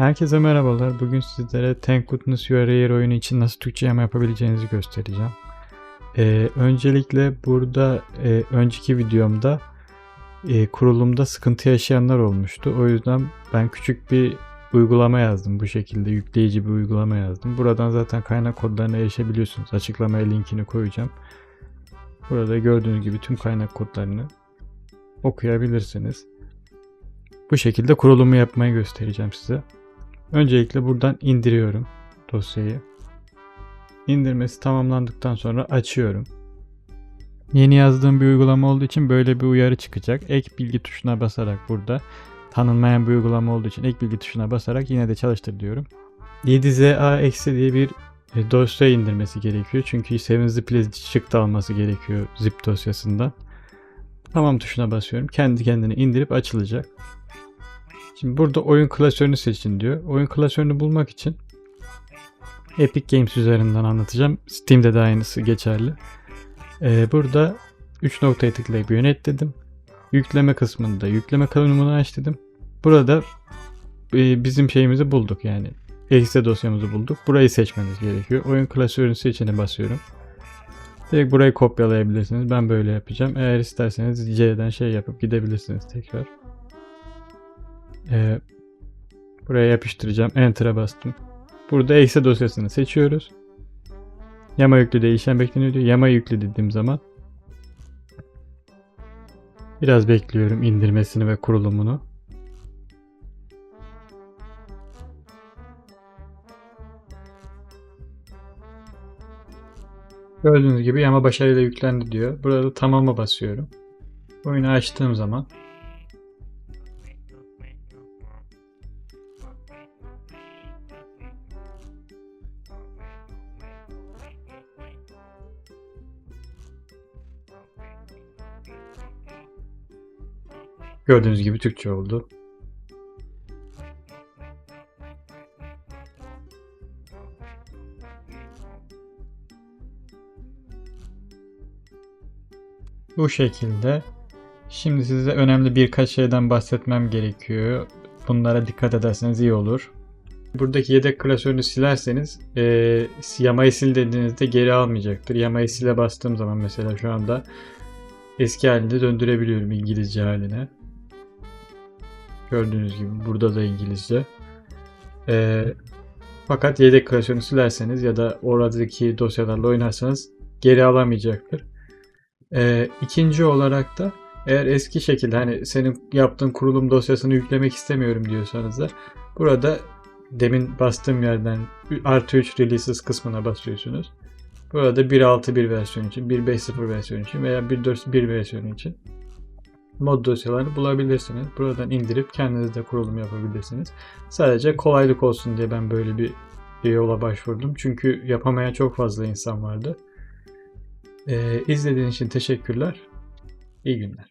Herkese merhabalar. Bugün sizlere Thank Goodness You Are oyunu için nasıl Türkçe yama yapabileceğinizi göstereceğim. Ee, öncelikle burada e, önceki videomda e, kurulumda sıkıntı yaşayanlar olmuştu. O yüzden ben küçük bir uygulama yazdım. Bu şekilde yükleyici bir uygulama yazdım. Buradan zaten kaynak kodlarına erişebiliyorsunuz. Açıklamaya linkini koyacağım. Burada gördüğünüz gibi tüm kaynak kodlarını okuyabilirsiniz. Bu şekilde kurulumu yapmayı göstereceğim size. Öncelikle buradan indiriyorum dosyayı. İndirmesi tamamlandıktan sonra açıyorum. Yeni yazdığım bir uygulama olduğu için böyle bir uyarı çıkacak. Ek bilgi tuşuna basarak burada tanınmayan bir uygulama olduğu için ek bilgi tuşuna basarak yine de çalıştır diyorum. 7ZA eksi diye bir e, dosya indirmesi gerekiyor. Çünkü 7zip çıktı alması gerekiyor zip dosyasından. Tamam tuşuna basıyorum. Kendi kendine indirip açılacak. Şimdi burada oyun klasörünü seçin diyor. Oyun klasörünü bulmak için Epic Games üzerinden anlatacağım. Steam'de de aynısı geçerli. Ee, burada 3 noktaya tıklayıp yönet dedim. Yükleme kısmında yükleme kanalını aç dedim. Burada e, bizim şeyimizi bulduk yani. Exe dosyamızı bulduk. Burayı seçmeniz gerekiyor. Oyun klasörünü seçene basıyorum. Direkt burayı kopyalayabilirsiniz. Ben böyle yapacağım. Eğer isterseniz C'den şey yapıp gidebilirsiniz tekrar. Ee, buraya yapıştıracağım. Enter'a bastım. Burada exe dosyasını seçiyoruz. Yama yüklü değişen bekleniyor diyor. Yama yüklü dediğim zaman biraz bekliyorum indirmesini ve kurulumunu. Gördüğünüz gibi yama başarıyla yüklendi diyor. Burada tamama basıyorum. Oyunu açtığım zaman gördüğünüz gibi Türkçe oldu. Bu şekilde. Şimdi size önemli birkaç şeyden bahsetmem gerekiyor. Bunlara dikkat ederseniz iyi olur. Buradaki yedek klasörünü silerseniz e, yamayı sil dediğinizde geri almayacaktır. Yamayı sile bastığım zaman mesela şu anda eski halinde döndürebiliyorum İngilizce haline. Gördüğünüz gibi burada da İngilizce. E, fakat yedek klasörünü silerseniz ya da oradaki dosyalarla oynarsanız geri alamayacaktır. Ee, ikinci olarak da eğer eski şekilde hani senin yaptığın kurulum dosyasını yüklemek istemiyorum diyorsanız da burada demin bastığım yerden artı 3 releases kısmına basıyorsunuz. Burada 1.6.1 versiyon için, 1.5.0 versiyon için veya 1.4.1 versiyonu için mod dosyalarını bulabilirsiniz. Buradan indirip kendiniz de kurulum yapabilirsiniz. Sadece kolaylık olsun diye ben böyle bir yola başvurdum. Çünkü yapamayan çok fazla insan vardı. Ee, izlediğiniz için teşekkürler. İyi günler.